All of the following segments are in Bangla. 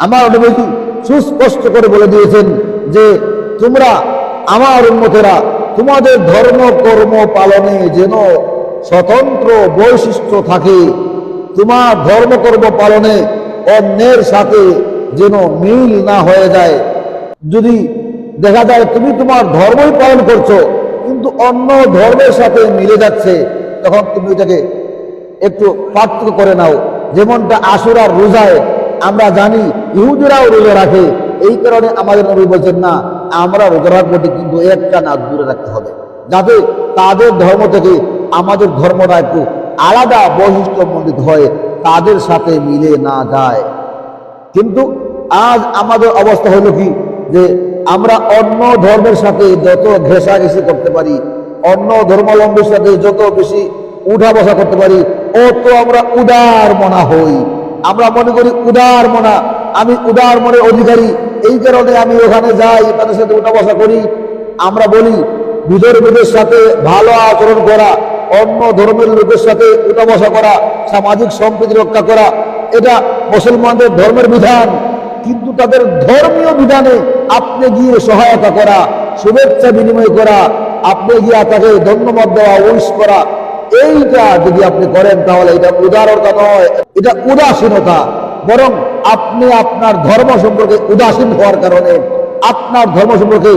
আমার নবীজি সুস্পষ্ট করে বলে দিয়েছেন যে তোমরা আমার উন্মতেরা তোমাদের ধর্ম, কর্ম পালনে যেন স্বতন্ত্র বৈশিষ্ট্য থাকে, তোমার ধর্মকর্ম পালনে অন্যের সাথে যেন মিল না হয়ে যায়। যদি দেখা যায় তুমি তোমার ধর্মই পালন করছ, কিন্তু অন্য ধর্মের সাথে মিলে যাচ্ছে, তখন তুমি এটাকে একটু পার্থক্য করে নাও। যেমনটা আশুরার রোজায় আমরা জানি ইহুদিরাও রোজা রাখে। এই কারণে আমাদের নবী বলছেন, না, আমরা রোজা রাখব কিন্তু একটা না, দূরে রাখতে হবে। যাতে তাদের ধর্ম থেকে আমাদের ধর্মটা একটু আলাদা বৈশিষ্ট্যমণ্ডিত হয় তাদের সাথে মিলে না যায়। কিন্তু আজ আমাদের অবস্থা হলো কি, যে আমরা অন্য ধর্মের সাথে যত ঘেঁষাঘেঁষি করতে পারি, অন্য ধর্মাবলম্বীর সাথে যত বেশি উঠা বসা করতে পারি, অত আমরা উদার মনা হই। আমরা মনে করি উদার মনা। আমি উদার মনের অধিকারী। এই কারণে আমি ওখানে যাই তাদের সাথে উঠা বসা করি। আমরা বলি বিধর্মীদের সাথে ভালো আচরণ করা, অন্য ধর্মের লোকের সাথে উঠা বসা করা, সামাজিক সম্প্রীতি রক্ষা করা, এটা মুসলমানদের ধর্মের বিধান। কিন্তু তাদের ধর্মীয় বিধানে আপনি গিয়ে সহায়তা করা, শুভেচ্ছা বিনিময় করা, আপনি গিয়ে তাকে ধন্যবাদ দেওয়া উইশ করা এইটা যদি আপনি করেন তাহলে এটা উদারতা নয়, এটা উদাসীনতা। বরং আপনি আপনার ধর্ম সম্পর্কে উদাসীন হওয়ার কারণে, আপনার ধর্ম সম্পর্কে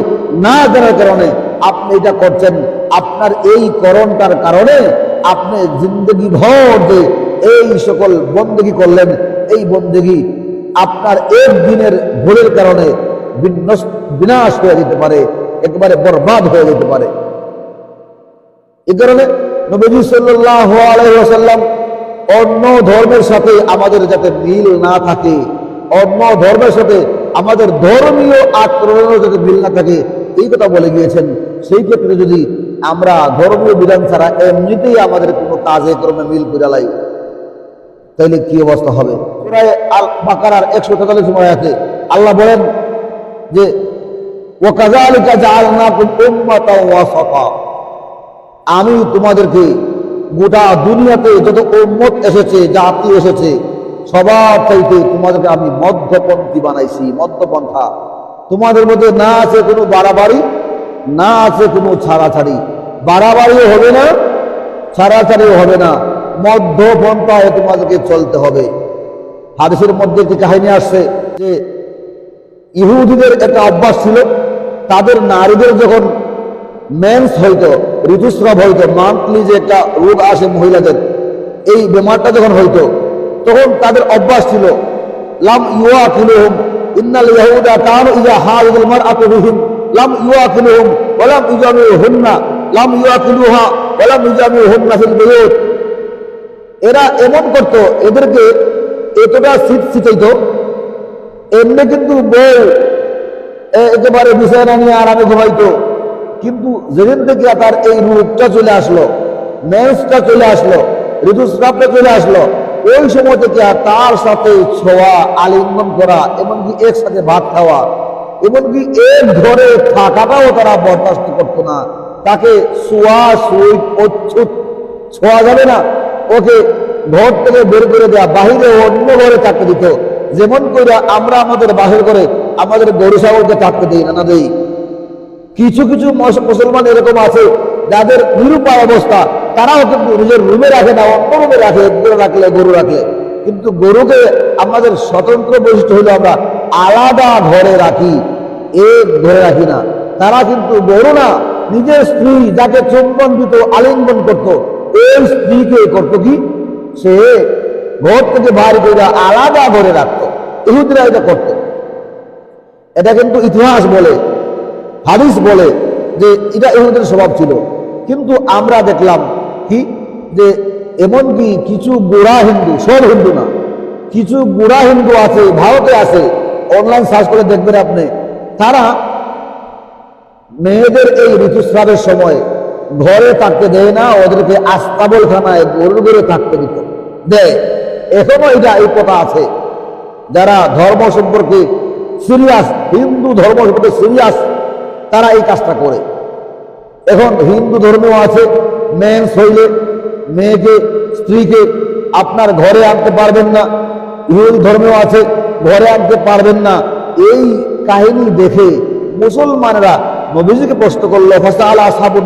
না জানার কারণে আপনি এটা করছেন। আপনার এই করণটার কারণে আপনি জিন্দগি ভর যে এই সকল বন্দেগি করলেন, এই বন্দেগি আপনার এক দিনের ভুলের কারণে বিনাশ হয়ে যেতে পারে, একেবারে বরবাদ হয়ে যেতে পারে। এই কারণে নবীজি আলাইহি অন্য ধর্মের সাথে আমাদের যাতে মিল না থাকে, অন্য ধর্মের সাথে আমাদের ধর্মীয় আচরণের যাতে মিল না থাকে, এই কথা বলে গিয়েছেন। সেই ক্ষেত্রে যদি আমরা ধর্মীয় বিধান ছাড়া এমনিতেই আমাদের কোনো কাজে কর্মে মিল লাই, তাইলে কি অবস্থা হবে? সূরায়ে আল বাকারার একশো তেতাল্লিশ আছে আল্লাহ বলেন যে ও কাজালিকা জাআলনাকুম উম্মাতাও ওয়াসাতা। আমি তোমাদেরকে গোটা দুনিয়াতে যত উম্মত এসেছে, জাতি এসেছে, সবার চাইতে তোমাদেরকে আমি মধ্যপন্থী বানাইছি, মধ্যপন্থা। তোমাদের মধ্যে না আছে কোনো বাড়াবাড়ি, না আছে কোনো ছাড়াছাড়ি। বাড়াবাড়িও হবে না, ছাড়াছাড়িও হবে না। মধ্যপন্থায় তোমাদেরকে চলতে হবে। হাদিসের মধ্যে একটি কাহিনী আসছে যে, ইহুদিদের একটা অভ্যাস ছিল, তাদের নারীদের যখন মেন্স হইতো, ঋতুস্রাব হইতো মান্থলি যে একটা রোগ আসে মহিলাদের, এই বেমারটা যখন হইতো, তখন তাদের অভ্যাস ছিল, লাম ইউয়া কিলুহুম ইন্নাল ইয়াহুদা কানু ইজা হাইদুল মারআতু বিহিম, লাম ইউয়া কিলুহুম ওয়া লাম ইজামিহুন্না লাম ইউয়া কিলুহা ওয়া লাম ইজামিহুন্না ফিল বুয়ুত। এরা এমন করত, এদেরকে এতটা শীত শীতাইতো এমনি কিন্তু বউ একেবারে বিছানা নিয়ে আরামে ঘুমাইতো কিন্তু যেদিন থেকে তার এই রূপটা চলে আসলো, মেন্সটা চলে আসলো, ঋতুস্রাবটা চলে আসলো, ওই সময় থেকে তার সাথে ছোঁয়া, আলিঙ্গন করা, এমনকি একসাথে ভাত খাওয়া, এমনকি এক ঘরে থাকাটাও তারা বরদাস্ত করতো না। তাকে শোয়া সুইট অচ্ছুত ছোঁয়া যাবে না। ওকে ঘর থেকে বের করে দেওয়া বাহিরে অন্য ঘরে থাকতে দিত। যেমন করে আমরা আমাদের বাহির করে আমাদের গরু ছাগলকে থাকতে দিই না না দেই। কিছু কিছু মস- মুসলমান এরকম আছে, যাদের নিরুপায় অবস্থা, তারাও কিন্তু নিজের রুমে রাখে না অন্য রুমে রাখে রাখলে গরু রাখলে কিন্তু গরুকে আমাদের স্বতন্ত্র বৈশিষ্ট্য হলো আমরা আলাদা ঘরে রাখি, এক ঘরে রাখি না। তারা কিন্তু গরু না, নিজের স্ত্রী যাকে চুম্বন দিত আলিঙ্গন করত এই স্ত্রীকে করতো কি? সে ঘর থেকে বাইরে করে আলাদা ঘরে রাখতো। ইহুদিরা এটা করতো। এটা কিন্তু ইতিহাস বলে। হাদিস বলে যে এটা ইহুদের স্বভাব ছিল। কিন্তু আমরা দেখলাম কি? যে এমনকি কিছু গোড়া হিন্দু, সব হিন্দু না, কিছু গোড়া হিন্দু আছে, ভারতে আছে অনলাইন সার্চ করে দেখবেন আপনি, তারা মেয়েদের এই ঋতুস্রাবের সময় ঘরে থাকতে দেয় না, ওদেরকে আস্তাবল খানায় গরুর গরু থাকতে দিত। দেয় এখনও এটা এই কথা আছে। যারা ধর্ম সম্পর্কে সিরিয়াস হিন্দু ধর্ম সম্পর্কে সিরিয়াস তারা এই কাজটা করে। এখন হিন্দু ধর্মেও আছে মেন্স হইলে মেয়েকে, স্ত্রীকে আপনার ঘরে আনতে পারবেন না, ইহুদি ধর্মেও আছে, ঘরে আনতে পারবেন না। এই কাহিনী দেখে মুসলমানরা নবীজিকে প্রশ্ন করল ফাসা আলা সাবুন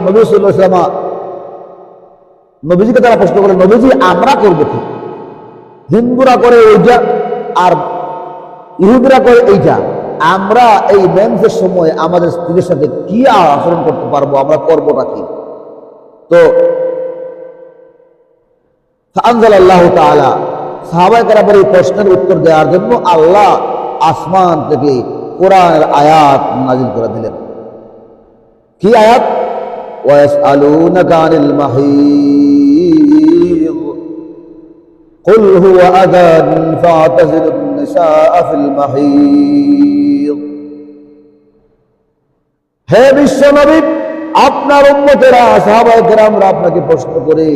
নবীজিকে তারা প্রশ্ন করল নবীজি, আমরা করব কি? হিন্দুরা করে ওইটা আর ইহুদিরা করে এইটা। আমরা এই মেন্সের সময় আমাদের স্ত্রীর সাথে কি আচরণ করতে পারবো আমরা করবোটা কি তো আনজাল আল্লাহ তাআলা সাহাবায়ে পরে এই প্রশ্নের উত্তর দেওয়ার জন্য আল্লাহ আসমান থেকে কোরআনের আয়াত নাজিল করে দিলেন কি আয়াত ওয়াসআলুনাকা আনিল মাহিদ قل هو أذى فاعتزلوا النساء في المحيض হে বিশ্বনবী, আপনার উম্মতেরা, সাহাবায়ে কেরামরা আপনাকে প্রশ্ন করে,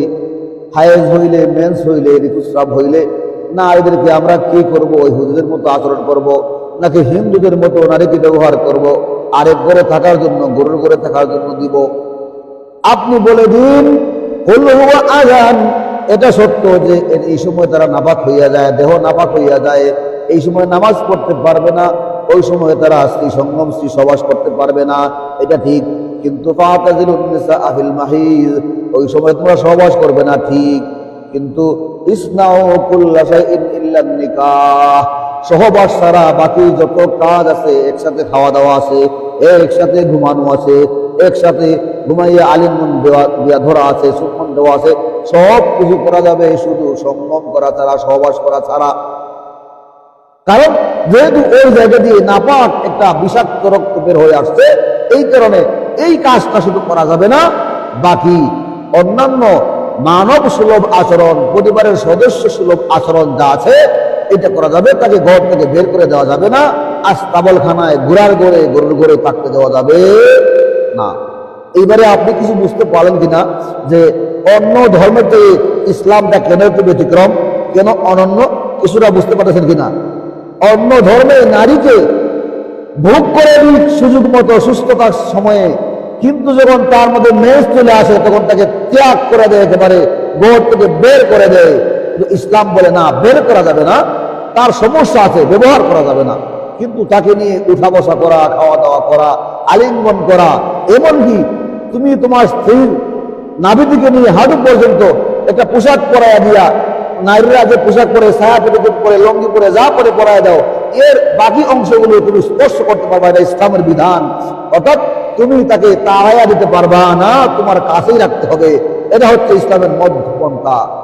হায়েজ হইলে, মেন্স হইলে ঋতুস্রাব হইলে, না, এদেরকে আমরা কি করব? ওই হুজুদের মতো আচরণ করব? নাকি হিন্দুদের মতো নারীকে ব্যবহার করব? আরেক ঘরে থাকার জন্য, গরুর ঘরে থাকার জন্য দিব? আপনি বলে দিন হুয়া এটা সত্য যে, এই সময় তারা নাপাক হইয়া যায়, দেহ নাপাক হইয়া যায়, এই সময় নামাজ পড়তে পারবে না। ওই সময় তারা স্ত্রী সঙ্গম, স্ত্রী সবাস করতে পারবে না। এটা ঠিক। কিন্তু নিসা মাহিজ ওই সময় তোমরা সহবাস করবে না, ঠিক। কিন্তু সহবাস ছাড়া বাকি যত কাজ আছে, একসাথে খাওয়া দাওয়া আছে, একসাথে ঘুমানো আছে, একসাথে ঘুমাইয়া আলিমন দেওয়া ধরা আছে সুমন দেওয়া আছে, সব কিছু করা যাবে শুধু সঙ্গম করা ছাড়া, সহবাস করা ছাড়া। কারণ যেহেতু ওই জায়গা দিয়ে নাপাক একটা বিষাক্ত রক্ত বের হয়ে আসছে, এই কারণে এই কাজটা শুধু করা যাবে না, বাকি অন্যান্য মানব সুলভ আচরণ, পরিবারের সদস্য সুলভ আচরণ যা আছে, এটা করা যাবে তাকে ঘর থেকে বের করে দেওয়া যাবে না আস্তাবলখানায় ঘোড়ার গড়ে গরুর গড়ে থাকতে দেওয়া যাবে না। এইবারে আপনি কিছু বুঝতে পারলেন কিনা যে অন্য ধর্মের ইসলামটা কেন একটু ব্যতিক্রম, কেন অনন্য, কিছুটা বুঝতে পারতেছেন কিনা? অন্য ধর্মে নারীকে ভোগ করে নিক সুযোগ মতো, সুস্থতার সময়ে। কিন্তু যখন তার মধ্যে মেজ চলে আসে, তখন তাকে ত্যাগ করে দেয়, একেবারে গোর থেকে বের করে দেয়। ইসলাম বলে, না, বের করা যাবে না। তার সমস্যা আছে, ব্যবহার করা যাবে না। কিন্তু তাকে নিয়ে উঠা বসা করা খাওয়া দাওয়া করা, আলিঙ্গন করা, এমনকি তুমি তোমার স্ত্রীর নাভিদিকে নিয়ে হাঁটু পর্যন্ত একটা পোশাক পরাইয়া দিয়া নারীরা যে পোশাক পরে, ছায়া পেটিকোট পরে, লঙ্গি পরে, যা পরে পরায় দাও, এর বাকি অংশগুলো তুমি স্পর্শ করতে পারবা, এটা ইসলামের বিধান। অর্থাৎ তুমি তাকে তাড়াইয়া দিতে পারবা না, তোমার কাছেই রাখতে হবে। এটা হচ্ছে ইসলামের মধ্যপন্থা।